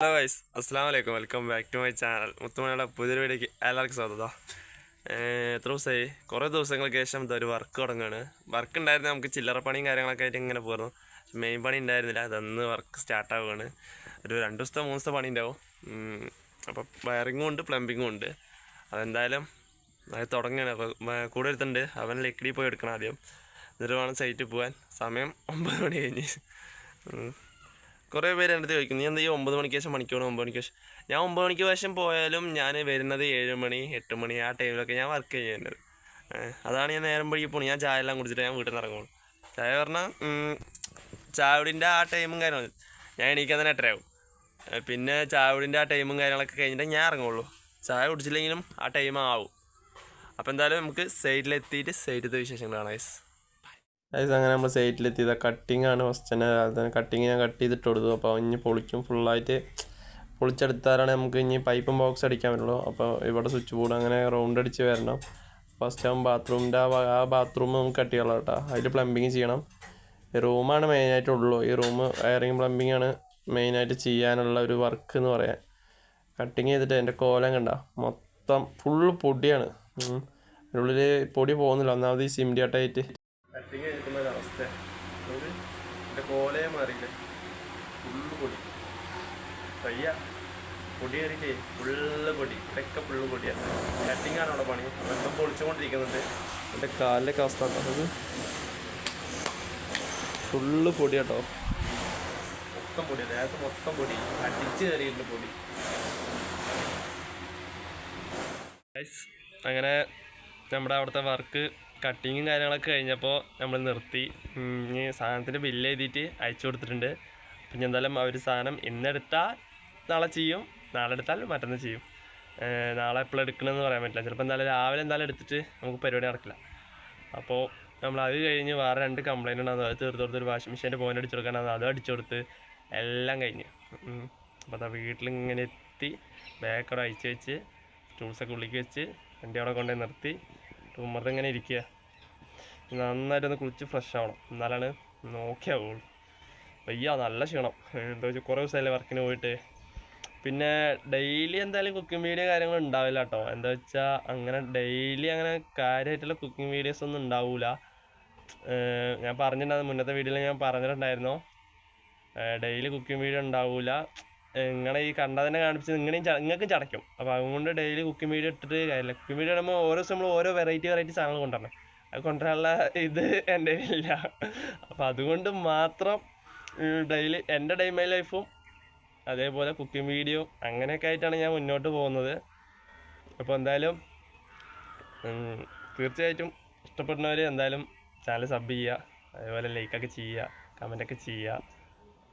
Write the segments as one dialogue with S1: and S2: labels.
S1: Hello വൈസ് അസ്സാം വലൈക്കും welcome back to my channel മുത്തുമണിയുടെ പുതിയൊരു വീഡിയോക്ക് എല്ലാവർക്കും സ്വാഗതം. എത്ര ദിവസമായി? കുറേ ദിവസങ്ങൾക്ക് ശേഷം ഇതൊരു വർക്ക് തുടങ്ങുകയാണ് വർക്ക് ഉണ്ടായിരുന്നു നമുക്ക് ചില്ലറ പണിയും കാര്യങ്ങളൊക്കെ ആയിട്ട് ഇങ്ങനെ പോയിരുന്നു. മെയിൻ പണി ഉണ്ടായിരുന്നില്ല. അതന്ന് വർക്ക് സ്റ്റാർട്ട് ആവുകയാണ്. ഒരു രണ്ട് ദിവസത്തെ മൂന്ന് ദിവസത്തെ പണി ഉണ്ടാവും. അപ്പോൾ വയറിങ്ങും ഉണ്ട് പ്ലംബിങ്ങും ഉണ്ട്. അതെന്തായാലും അത് തുടങ്ങുകയാണ് അപ്പോൾ കൂടെ എടുത്തുണ്ട് അവൻ ലക്കിടി പോയി എടുക്കണം ആദ്യം. എന്നിട്ട് വേണം സൈറ്റിൽ പോകാൻ സമയം ഒമ്പത് മണി കഴിഞ്ഞ്. കുറേ പേര് എന്റെ അടുത്ത് ചോദിക്കും നീ എന്താ ഈ ഒമ്പത് മണിക്ക് ശേഷം മണിക്കൂർ ഒമ്പത് മണിക്ക് ശേഷം? ഞാൻ ഒമ്പത് മണിക്ക് ശേഷം പോയാലും ഞാൻ വരുന്നത് ഏഴ് മണി എട്ട് മണി ആ ടൈമിലൊക്കെ ഞാൻ വർക്ക് ചെയ്യുന്നത് അതാണ് ഞാൻ നേരം വഴി പോണി ഞാൻ ചായ എല്ലാം കുടിച്ചിട്ട് ഞാൻ വീട്ടിൽ നിന്ന് ഇറങ്ങുള്ളൂ ചായ പറഞ്ഞാൽ ചായവിടിന്റെ ആ ടൈമും കാര്യങ്ങളും. ഞാൻ എണീക്കാൻ തന്നെ എട്ടരയാവും. പിന്നെ ചായവിടിന്റെ ആ ടൈമും കാര്യങ്ങളൊക്കെ കഴിഞ്ഞിട്ട് ഞാൻ ഇറങ്ങുള്ളൂ. ചായ കുടിച്ചില്ലെങ്കിലും ആ ടൈം ആവും. അപ്പോൾ എന്തായാലും നമുക്ക് സൈഡിലെത്തിയിട്ട് സൈഡിലത്തെ വിശേഷങ്ങൾ കാണാം. ഗൈസ് അങ്ങനെ നമ്മൾ സൈറ്റിലെത്തിയത് കട്ടിങ് ആണ് ഫസ്റ്റ് തന്നെ. കട്ടിങ് ഞാൻ കട്ട് ചെയ്തിട്ട് കൊടുത്തു. അപ്പോൾ ഇനി പൊളിക്കും. ഫുള്ളായിട്ട് പൊളിച്ചെടുത്താലാണ് നമുക്ക് ഇനി പൈപ്പും ബോക്സ് അടിക്കാൻ പറ്റുള്ളൂ. അപ്പോൾ ഇവിടെ സ്വിച്ച് ബോർഡ് അങ്ങനെ റൗണ്ട് അടിച്ച് വരണം. ഫസ്റ്റ് ആകുമ്പോൾ ബാത്റൂമിന്റെ ആ ആ ബാത്റൂം നമുക്ക് കട്ട് ചെയ്യണം കേട്ടോ. അതിൽ പ്ലംബിങ് ചെയ്യണം. റൂമാണ് മെയിനായിട്ടുള്ളൂ ഈ റൂം വയറിങ് പ്ലംബിങ് ആണ് മെയിനായിട്ട് ചെയ്യാനുള്ള ഒരു വർക്ക് എന്ന് പറയാൻ. കട്ടിങ് ചെയ്തിട്ട് എന്റെ കോലം കണ്ട. മൊത്തം ഫുള്ള് പൊടിയാണ്. അതിനുള്ളിൽ പൊടി പോകുന്നില്ല. ഒന്നാമത് ഈ സിമിഡിയാട്ടായിട്ട് കട്ടിങ് ചെയ്തിട്ടുള്ള ഒരു അവസ്ഥ എന്റെ കോലെ മാറിയില്ല? ഫുള്ള് പൊടി. പയ്യ പൊടി കയറിയിട്ടേ ഫുള്ള് പൊടി. ഇതൊക്കെ ഫുള്ള് പൊടിയാണ് കട്ടിങ് ആണ് അവിടെ പണി. അതൊക്കെ പൊളിച്ചുകൊണ്ടിരിക്കുന്നുണ്ട്. എന്റെ കാലിലൊക്കെ അവസ്ഥ അത് ഫുള്ള് പൊടി കേട്ടോ മൊത്തം പൊടി. ദേഹത്ത് മൊത്തം പൊടി. അടിച്ച് കയറിയിട്ടുണ്ട് പൊടി. അങ്ങനെ നമ്മുടെ അവിടുത്തെ വർക്ക് കട്ടിങ്ങും കാര്യങ്ങളൊക്കെ കഴിഞ്ഞപ്പോൾ നമ്മൾ നിർത്തി. ഇനി സാധനത്തിന്റെ ബില്ല് എഴുതിയിട്ട് അയച്ചു കൊടുത്തിട്ടുണ്ട്. പിന്നെ എന്തായാലും അവർ സാധനം ഇന്നെടുത്താൽ നാളെ ചെയ്യും. നാളെ എടുത്താൽ മറ്റന്ന് ചെയ്യും. നാളെ എപ്പോഴും എടുക്കണമെന്ന് പറയാൻ പറ്റില്ല. ചിലപ്പോൾ എന്തായാലും രാവിലെ എന്തായാലും എടുത്തിട്ട് നമുക്ക് പരിപാടി നടക്കില്ല. അപ്പോൾ നമ്മൾ അത് കഴിഞ്ഞ് വേറെ രണ്ട് കംപ്ലയിന്റ് ഉണ്ടാകുന്നത് അത് തീർത്ത് കൊടുത്ത് ഒരു വാഷിംഗ് മെഷീന്റെ പോയിന്റ് അടിച്ചു കൊടുക്കാനാണ് അത് അടിച്ചു കൊടുത്ത് എല്ലാം കഴിഞ്ഞു. അപ്പോൾ അതാ വീട്ടിലിങ്ങനെ എത്തി ബാക്കോടെ അയച്ചു വെച്ച് ടൂൾസൊക്കെ ഉള്ളിലേക്ക് വെച്ച് വണ്ടി അവിടെ കൊണ്ടുപോയി നിർത്തി. ഉമ്മർത്ത് ഇങ്ങനെ ഇരിക്കുക. നന്നായിട്ടൊന്ന് കുളിച്ച് ഫ്രഷ് ആവണം. എന്നാലാണ് നോക്കിയാവുള്ളൂ വയ്യ നല്ല ക്ഷീണം. എന്താ വെച്ചാൽ കുറേ ദിവസമല്ലേ വർക്കിന് പോയിട്ട്. പിന്നെ ഡെയിലി എന്തായാലും കുക്കിംഗ് വീഡിയോ കാര്യങ്ങൾ ഉണ്ടാവില്ല കേട്ടോ എന്താ വെച്ചാൽ അങ്ങനെ ഡെയിലി അങ്ങനെ കാര്യമായിട്ടുള്ള കുക്കിംഗ് വീഡിയോസ് ഒന്നും ഉണ്ടാവില്ല ഞാൻ പറഞ്ഞിട്ടുണ്ടായിരുന്നു മുന്നത്തെ വീഡിയോയിൽ ഞാൻ പറഞ്ഞിട്ടുണ്ടായിരുന്നു. ഡെയിലി കുക്കിംഗ് വീഡിയോ ഉണ്ടാവില്ല നിങ്ങളെ ഈ കണ്ടതിനെ കാണിച്ച് നിങ്ങളെയും നിങ്ങൾക്കും ചടയ്ക്കും. അപ്പോൾ അതുകൊണ്ട് ഡെയിലി കുക്കിംഗ് വീഡിയോ ഇട്ടിട്ട് കാര്യമില്ല. കുക്കിംഗ് വീഡിയോ ഇടുമ്പോൾ ഓരോ ദിവസം നമ്മൾ ഓരോ വെറൈറ്റി വെറൈറ്റി സാധനങ്ങൾ കൊണ്ടുവരണം. അത് കൊണ്ടുവരാനുള്ള ഇത് എന്റെ ഇല്ല അപ്പോൾ അതുകൊണ്ട് മാത്രം ഡെയിലി എന്റെ ഡേ മൈ ലൈഫും അതേപോലെ കുക്കിംഗ് വീഡിയോ അങ്ങനെയൊക്കെ ആയിട്ടാണ് ഞാൻ മുന്നോട്ട് പോകുന്നത്. അപ്പോൾ എന്തായാലും തീർച്ചയായിട്ടും ഇഷ്ടപ്പെടുന്നവർ എന്തായാലും ചാനൽ സബ് ചെയ്യുക. അതേപോലെ ലൈക്കൊക്കെ ചെയ്യുക കമന്റൊക്കെ ചെയ്യുക.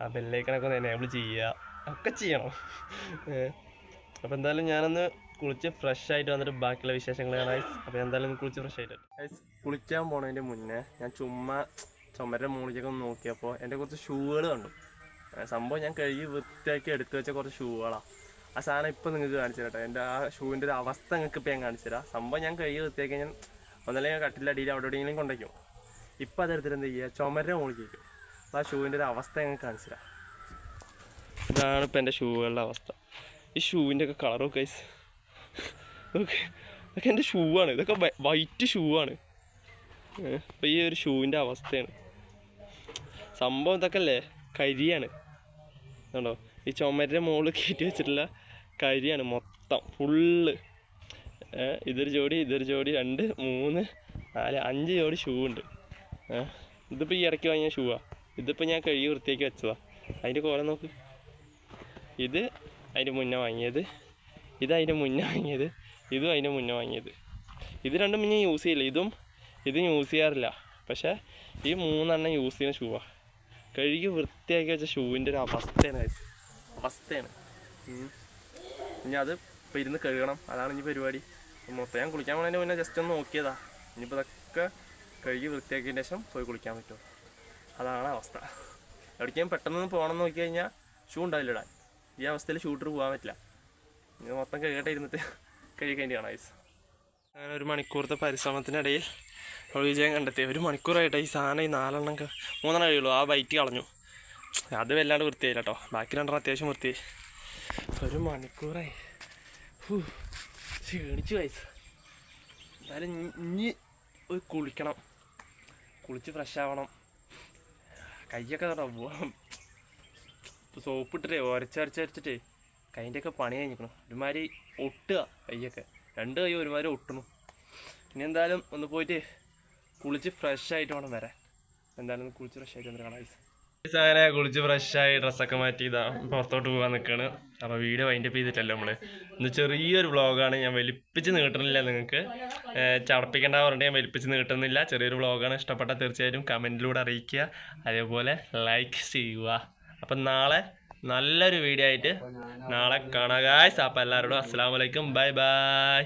S1: ആ ബെല്ലൈക്കണൊക്കെ ഒന്ന് എനേബിൾ ചെയ്യുക. ഒക്കെ ചെയ്യണം അപ്പോൾ എന്തായാലും ഞാനൊന്ന് കുളിച്ച് ഫ്രഷ് ആയിട്ട് വന്നിട്ട് ബാക്കിയുള്ള വിശേഷങ്ങൾ ഗൈസ് അപ്പോൾ എന്തായാലും കുളിച്ച് ഫ്രഷ് ആയിട്ട് ഗൈസ് കുളിക്കാൻ പോണതിന്റെ മുന്നേ ഞാൻ ചുമ്മാ ചുമരുടെ മുകളിലേക്ക് ഒന്ന് നോക്കിയപ്പോൾ എന്റെ കുറച്ച് ഷൂകൾ കണ്ടു. സംഭവം ഞാൻ കഴുകി വൃത്തിയാക്കി എടുത്തു വെച്ച കുറച്ച് ഷൂകളാണ് ആ സാധനം ഇപ്പം നിങ്ങൾക്ക് കാണിച്ചു കേട്ടോ എന്റെ ആ ഷൂവിന്റെ ഒരു അവസ്ഥ നിങ്ങൾക്ക് ഇപ്പം ഞാൻ കാണിച്ചു തരാം. സംഭവം ഞാൻ കഴുകി വൃത്തിയാക്കി ഞാൻ ഒന്നല്ലേ ഞാൻ കട്ടിലടിയിൽ അവിടെ എവിടെയെങ്കിലും കൊണ്ടുവയ്ക്കും ഇപ്പം അതെടുത്തിട്ട് എന്ത് ചെയ്യുക? ചുമരുടെ വയ്ക്കും അപ്പോൾ ആ ഷൂവിന്റെ ഒരു അവസ്ഥ ഞാൻ കാണിച്ചു തരാം. ഇതാണ് ഇപ്പം എന്റെ ഷൂകളുടെ അവസ്ഥ. ഈ ഷൂവിന്റെ ഒക്കെ കളറും ഐസ് ഓക്കെ ഇതൊക്കെ എന്റെ ഷൂ ആണ്. ഇതൊക്കെ വൈറ്റ് ഷൂ ആണ്. അപ്പം ഈ ഒരു ഷൂവിന്റെ അവസ്ഥയാണ്. സംഭവം ഇതൊക്കെ അല്ലേ? കരിയാണ്. കണ്ടോ? ഈ ചുമരുടെ മുകളിൽ കയറ്റി വെച്ചിട്ടുള്ള കരിയാണ് മൊത്തം. ഫുള്ള് ഇതൊരു ജോഡി ഇതൊരു ജോഡി രണ്ട് മൂന്ന് നാല് അഞ്ച് ജോഡി ഷൂ ഉണ്ട്. ഇതിപ്പോൾ ഈ ഇടയ്ക്ക് വാങ്ങിയ ഷൂവാ ഇതിപ്പോൾ ഞാൻ കഴുകി വൃത്തിയാക്കി വെച്ചതാണ് അതിന്റെ കോലം നോക്ക്. ഇത് അതിന്റെ മുന്നേ വാങ്ങിയത്. ഇത് അതിന്റെ മുന്നേ വാങ്ങിയത്. ഇതും അതിന്റെ മുന്നേ വാങ്ങിയത്. ഇത് രണ്ടും ഞാൻ യൂസ് ചെയ്യില്ല. ഇതും ഇതും യൂസ് ചെയ്യാറില്ല. പക്ഷേ ഈ മൂന്നെണ്ണം യൂസ് ചെയ്യുന്ന ഷൂവാണ് കഴുകി വൃത്തിയാക്കി വെച്ച ഷൂവിന്റെ ഒരു അവസ്ഥയാണ്. അവസ്ഥയാണ്. ഇനി അത് ഇപ്പം ഇരുന്ന് കഴുകണം. അതാണ് ഇനി പരിപാടി. മൊത്തം ഞാൻ കുളിക്കാൻ പോകുന്നതിന് മുന്നേ ജസ്റ്റ് ഒന്ന് നോക്കിയതാ. ഇനിയിപ്പോൾ ഇതൊക്കെ കഴുകി വൃത്തിയാക്കിയതിന് ശേഷം പോയി കുളിക്കാൻ പറ്റുമോ അതാണ് അവസ്ഥ. എവിടേക്കും പെട്ടെന്ന് പോകണം എന്ന് നോക്കി കഴിഞ്ഞാൽ ഷൂ ഉണ്ടാവില്ല ഇടാൻ ഈ അവസ്ഥയിൽ ഷൂട്ടർ പോകാൻ പറ്റില്ല. ഇത് മൊത്തം കഴുകട്ടെ ഇരുന്നിട്ട് കഴുകേണ്ടിയാണ് ഐസ് അങ്ങനെ ഒരു മണിക്കൂറത്തെ പരിശ്രമത്തിനിടയിൽ വിജയം കണ്ടെത്തി. ഒരു മണിക്കൂറായിട്ട് ഈ സാധനം ഈ നാലെണ്ണം മൂന്നെണ്ണം കഴിയുള്ളൂ. ആ വൈറ്റ് കളഞ്ഞു. അത് വല്ലാണ്ട് വൃത്തിയായില്ല കേട്ടോ ബാക്കി രണ്ടെണ്ണം അത്യാവശ്യം വൃത്തിയായി ഒരു മണിക്കൂറായി. ക്ഷീണിച്ചു വയസ്സ് എന്തായാലും ഇനി- കുളിക്കണം. കുളിച്ച് ഫ്രഷ് ആവണം. കൈയൊക്കെ പോവാം സോപ്പ് ഇട്ടിട്ടേ ഒരച്ചരച്ചരച്ചിട്ടേ കൈന്റെ ഒക്കെ പണി കഴിഞ്ഞിരിക്കണം. ഒരുമാതിരി ഒട്ടുക കൈയൊക്കെ രണ്ട് കൈ ഒരുമാതിരി ഒട്ടണം. ഇനി എന്തായാലും ഒന്ന് പോയിട്ട് കുളിച്ച് ഫ്രഷ് ആയിട്ട് വേണം വരാൻ. എന്തായാലും ഒന്ന് കുളിച്ച് ഫ്രഷ് ആയിട്ട് വന്നിട്ട് കാണാം അങ്ങനെ കുളിച്ച് ഫ്രഷായി ഡ്രസ്സൊക്കെ മാറ്റി ഇതാ പുറത്തോട്ട് പോകാൻ നിൽക്കുകയാണ് അപ്പോൾ വീഡിയോ വൈൻഡപ്പ് ചെയ്തിട്ടല്ലോ നമ്മൾ ഇന്ന് ചെറിയൊരു വ്ളോഗാണ് ഞാൻ വലിപ്പിച്ച് നീട്ടണില്ല നിങ്ങൾക്ക്. ചടപ്പിക്കേണ്ട പറഞ്ഞിട്ട് ഞാൻ വലിപ്പിച്ച് നീട്ടുന്നില്ല. ചെറിയൊരു വ്ളോഗാണ് ഇഷ്ടപ്പെട്ട തീർച്ചയായിട്ടും കമന്റിലൂടെ അറിയിക്കുക. അതേപോലെ ലൈക്ക് ചെയ്യുക. അപ്പം നാളെ നല്ലൊരു വീഡിയോ ആയിട്ട് നാളെ കാണാം ഗായ്സ് അപ്പം എല്ലാവരോടും അസ്സാം വലൈക്കും ബൈ ബൈ.